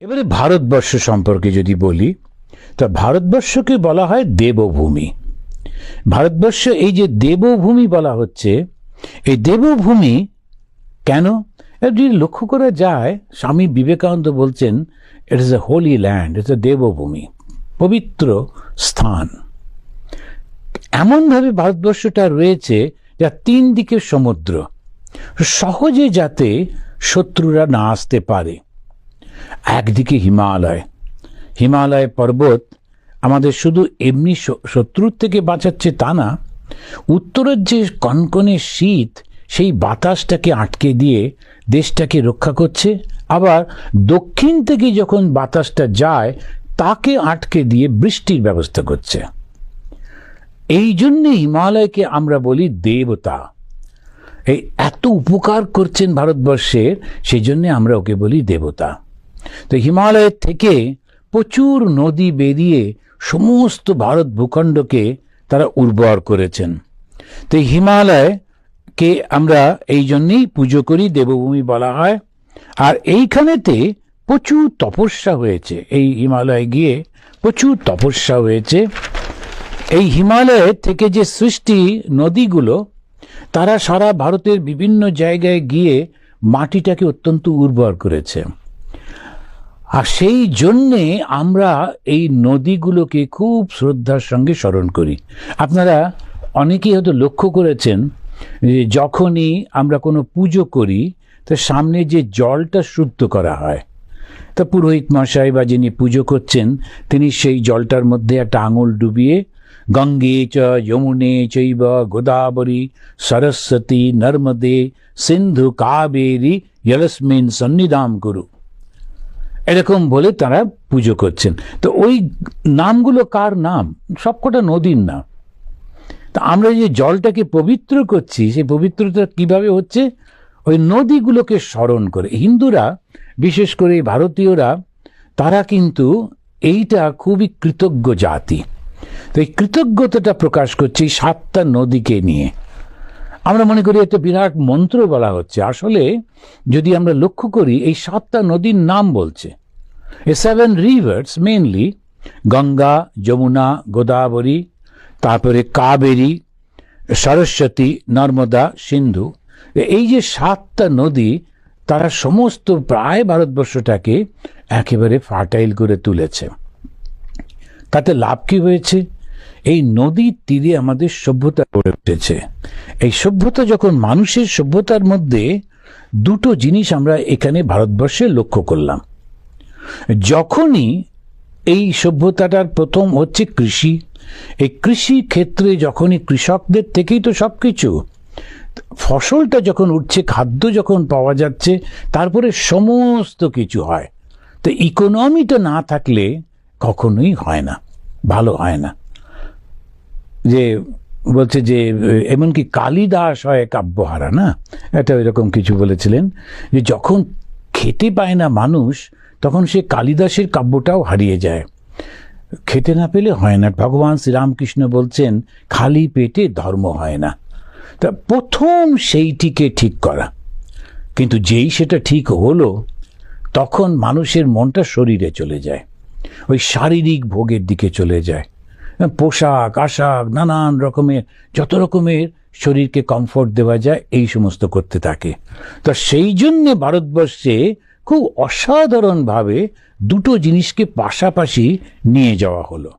এবারে ভারতবর্ষ সম্পর্কে যদি বলি, তা ভারতবর্ষকে বলা হয় দেবভূমি। ভারতবর্ষ এই যে দেবভূমি বলা হচ্ছে, এই দেবভূমি কেন? যদি লক্ষ্য করা যায়, স্বামী বিবেকানন্দ বলছেন it is a holy land it's a Devbhumi, পবিত্র স্থান। এমনভাবে ভারতবর্ষটা রয়েছে যা তিন দিকে সমুদ্র। সহজে যাতে শত্রুরা না আসতে পারে। একদিকে হিমালয়। হিমালয় পর্বত আমাদের শুধু এমনি শত্রুর থেকে বাঁচাচ্ছে তা না, উত্তরের যে কনকনে শীত, সেই বাতাসটাকে আটকে দিয়ে দেশটাকে রক্ষা করছে। আবার দক্ষিণ থেকে যখন বাতাসটা যায়, তাকে আটকে দিয়ে বৃষ্টির ব্যবস্থা করছে। এই জন্যে হিমালয়কে আমরা বলি দেবতা। এই এত উপকার করছেন ভারতবর্ষের সেই জন্যে আমরা ওকে বলি দেবতা। তো হিমালয়ের থেকে প্রচুর নদী বেরিয়ে সমস্ত ভারত ভূখণ্ডকে তারা উর্বর করেছেন। তো হিমালয়কে আমরা এই জন্যেই পুজো করি, দেবভূমি বলা হয়। আর এইখানেতে প্রচুর তপস্যা হয়েছে। এই হিমালয়ে গিয়ে প্রচুর তপস্যা হয়েছে। এই হিমালয়ের থেকে যে সৃষ্টি নদীগুলো, তারা সারা ভারতের বিভিন্ন জায়গায় গিয়ে মাটিটাকে অত্যন্ত উর্বর করেছে। আর সেই জন্যে আমরা এই নদীগুলোকে খুব শ্রদ্ধার সঙ্গে স্মরণ করি। আপনারা অনেকেই হয়তো লক্ষ্য করেছেন যে যখনই আমরা কোনো পুজো করি, তো সামনে যে জলটা শুদ্ধ করা হয়, তা পুরোহিত মশাই বা যিনি পুজো করছেন, তিনি সেই জলটার মধ্যে একটা আঙুল ডুবিয়ে গঙ্গে চ, যমুনে চৈব, গোদাবরী, সরস্বতী, নর্মদে, সিন্ধু, কাবেরী, জলস্মিন সন্নিধাম করু এরকম বলে তারা পুজো করছেন। তো ওই নামগুলো কার নাম? সবকটা নদীর নাম। তা আমরা যে জলটাকে পবিত্র করছি, সেই পবিত্রতা কীভাবে হচ্ছে? ওই নদীগুলোকে স্মরণ করে। হিন্দুরা, বিশেষ করে ভারতীয়রা, তারা কিন্তু এইটা খুবই কৃতজ্ঞ জাতি। তো এই কৃতজ্ঞতাটা প্রকাশ করছে এই সাতটা নদীকে নিয়ে। আমরা মনে করি একটা বিরাট মন্ত্র বলা হচ্ছে। আসলে যদি আমরা লক্ষ্য করি, এই সাতটা নদীর নাম বলছে। A seven rivers mainly Ganga Yamuna Godavari তারপরে কাবেরী সরস্বতী নর্মদা সিন্ধু এই যে সাতটা নদী, তারা সমস্ত প্রায় ভারতবর্ষটাকে একেবারে ফার্টাইল করে তুলেছে। তাতে লাভ কি হয়েছে? এই নদীর তীরে আমাদের সভ্যতা গড়ে উঠেছে। এই সভ্যতা যখন মানুষের সভ্যতার মধ্যে দুটো জিনিস আমরা এখানে ভারতবর্ষে লক্ষ্য করলাম। যখনই এই সভ্যতাটার প্রথম হচ্ছে কৃষি, এই কৃষি ক্ষেত্রে যখনই কৃষকদের থেকেই তো সব কিছু ফসলটা যখন উঠছে, খাদ্য যখন পাওয়া যাচ্ছে, তারপরে সমস্ত কিছু হয়। তো ইকোনমিটা না থাকলে কখনোই হয় না, ভালো হয় না। যে বলছে যে, এমনকি কালিদাস হয় কাব্যহারা, না? এটা এরকম কিছু বলেছিলেন যে যখন খেতে পায় না মানুষ তখন সে কালিদাসের কাব্যটাও হারিয়ে যায়। খেতে না পেলে হয় না। ভগবান শ্রীরামকৃষ্ণ বলছেন, খালি পেটে ধর্ম হয় না। তা প্রথম সেইটিকে ঠিক করা। কিন্তু যেই সেটা ঠিক হলো, তখন মানুষের মনটা শরীরে চলে যায়। ওই শারীরিক ভোগের দিকে চলে যায়। পোশাক, আশাক, নানান রকমের, যত রকমের শরীরকে কমফোর্ট দেওয়া যায়, এই সমস্ত করতে থাকে। তা সেই জন্যে ভারতবর্ষে খুব অসাধারণভাবে দুটো জিনিসকে পাশাপাশি নিয়ে যাওয়া হলো।